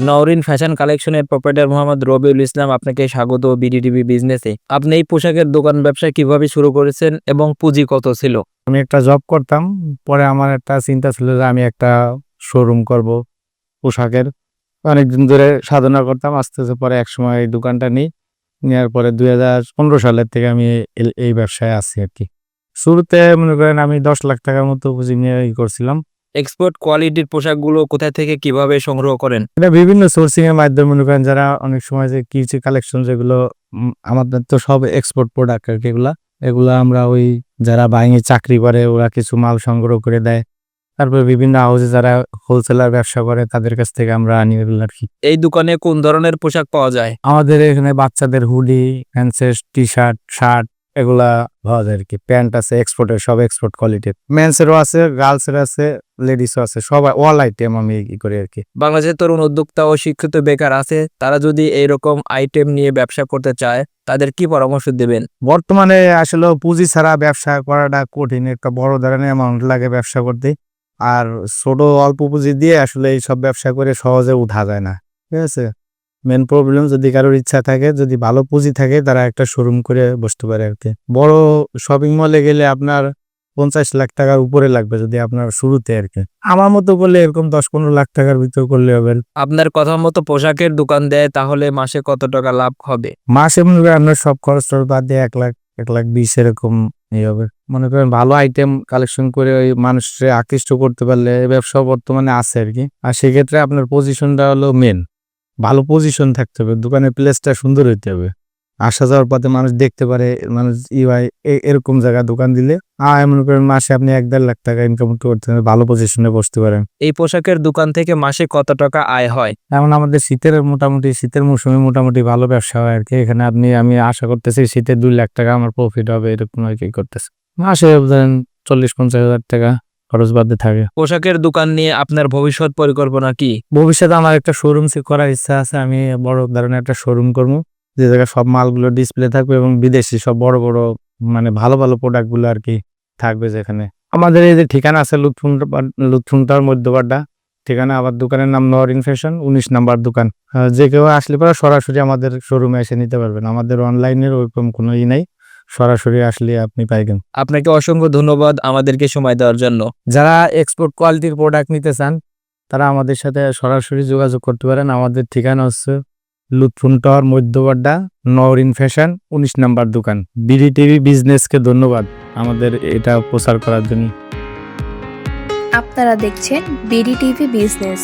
Nowrin fashion কালেকশনের proprietor Mohammad Rabiul Islam আপনাকে স্বাগত বিডিটিভি বিজনেসে আপনি এই পোশাকের দোকান ব্যবসা কীভাবে শুরু করেছেন এবং পুঁজি কত ছিল? আমি একটা জব করতাম, পরে আমার একটা চিন্তা ছিল যে আমি একটা শোরুম করব পোশাকের। অনেকদিন ধরে সাধনা করতাম আস্তে আস্তে পরে এক সময় এই দোকানটা নিই। নেওয়ার পরে দুই হাজার পনেরো সালের থেকে আমি এই- ব্যবসায় আছি আর কি। শুরুতে মনে করেন আমি দশ লাখ টাকার মতো পুঁজি নিয়ে করছিলাম। এক্সপোর্ট কোয়ালিটির পোশাকগুলো কোথা থেকে কীভাবে সংগ্রহ করেন? এটা বিভিন্ন সোর্সিং এর মাধ্যমে মনে করেন যারা অনেক সময় যে কিছু কালেকশন যেগুলো আমাদের তো সব এক্সপোর্ট প্রোডাক্ট আর কি এগুলা। এগুলা আমরা ওই যারা বাইরে চাকরি করে ওরা কিছু মাল সংগ্রহ করে দেয়। তারপর বিভিন্ন হাউসে যারা হোলসেলার ব্যবসা করে তাদের কাছ থেকে আমরা আনি এগুলো আর কি। এই দোকানে কোন ধরনের পোশাক পাওয়া যায়? আমাদের এখানে বাচ্চাদের hoodie pants T shirt shirt এগুলা পাওয়া যায় আর কি। প্যান্ট আছে এক্সপোর্টের সব এক্সপোর্ট কোয়ালিটির মেন্সেরও আছে গার্লসের আছে লেডিসও আছে সবাই অল আইটেম আমি ই করি আর কি। বাংলাদেশের তরুণ উদ্যোক্তা ও শিক্ষিত বেকার আছে তারা যদি এইরকম আইটেম নিয়ে ব্যবসা করতে চায় তাদের কি পরামর্শ দেবেন? বর্তমানে আসলে পুঁজি ছাড়া ব্যবসা করাটা কঠিন একটা বড় ধরনের অ্যামাউন্ট লাগে ব্যবসা করতে। আর ছোট অল্প পুঁজি দিয়ে আসলে এই সব ব্যবসা করে সহজে উঠা যায় না ঠিক আছে? মেন প্রবলেম যদি কারোর ইচ্ছা থাকে যদি ভালো পুঁজি থাকে তারা একটা শোরুম করে বসতে পারে আর কি। বড় শপিং মলে গেলে আপনার পঞ্চাশ লাখ টাকার উপরে লাগবে যদি আপনার শুরুতে আর কি। আমার মতো করলে এরকম দশ পনেরো লাখ টাকার ভিতর করলে হবে। আপনার কথা মতো পোশাকের দোকান দেয় তাহলে মাসে কত টাকা লাভ হবে? মাসে মনে করেন আপনার সব খরচ টরচ বাদ দিয়ে এক লাখ এক লাখ বিশ এরকম এই হবে। মনে করেন ভালো আইটেম কালেকশন করে ওই মানুষকে আকৃষ্ট করতে পারলে ব্যবসা বর্তমানে আছে আর কি। আর সেক্ষেত্রে আপনার পজিশনটা হলো মেন ভালো পজিশন থাকতে হবে দোকানের প্লেসটা সুন্দর হইতে হবে। আসা যাওয়ার পথে মানুষ দেখতে পারে মানুষ ই হয় এরকম জায়গা দোকান দিলে মনে করেন মাসে আপনি এক দেড় লাখ টাকা ইনকাম করতে পারেন ভালো পজিশনে বসতে পারেন। এই পোশাকের দোকান থেকে মাসে কত টাকা আয় হয়? যেমন আমাদের শীতের মোটামুটি শীতের মৌসুমে মোটামুটি ভালো ব্যবসা হয় আর কি। এখানে আপনি আমি আশা করতেছি শীতে দুই লাখ টাকা আমার প্রফিট হবে এরকম আর কি করতেছে। মাসে ধরেন চল্লিশ পঞ্চাশ হাজার টাকা। খরচ বাদে থাকে। পোশাকের দোকান নিয়ে আপনার ভবিষ্যৎ পরিকল্পনা কি? ভবিষ্যতে আমার একটা শোরুম করার ইচ্ছা আছে আমি বড় ধরনের একটা শোরুম করব। যে জায়গায় সব মালগুলো ডিসপ্লে থাকবে এবং বিদেশি সব বড় বড় মানে ভালো ভালো প্রোডাক্টগুলো আর কি থাকবে যেখানে। আমাদের এই যে ঠিকানা আছে লুৎফুন লুৎফুনটার মধ্যপাড্ডা ঠিকানা আবার দোকানের নাম নরিন ফ্যাশন উনিশ নাম্বার দোকান। যে কেউ আসলে পরে সরাসরি আমাদের শোরুমে এসে নিতে পারবেন। আমাদের অনলাইনের ওইরকম কোনো ই নাই। সরাসরি আসলে আপনি পাইবেন। আপনাকে অসংখ্য ধন্যবাদ আমাদেরকে সময় দেওয়ার জন্য। যারা এক্সপোর্ট কোয়ালিটির প্রোডাক্ট নিতে চান তারা আমাদের সাথে সরাসরি যোগাযোগ করতে পারেন। আমাদের ঠিকানা হচ্ছে লুৎফুন টাওয়ার মধ্যবাড্ডা নওরিন ফ্যাশন উনিশ নাম্বার দোকান। বিডি টিভি বিজনেসকে ধন্যবাদ আমাদের এটা প্রচার করার জন্য। আপনারা দেখছেন বিডিটিভি বিজনেস।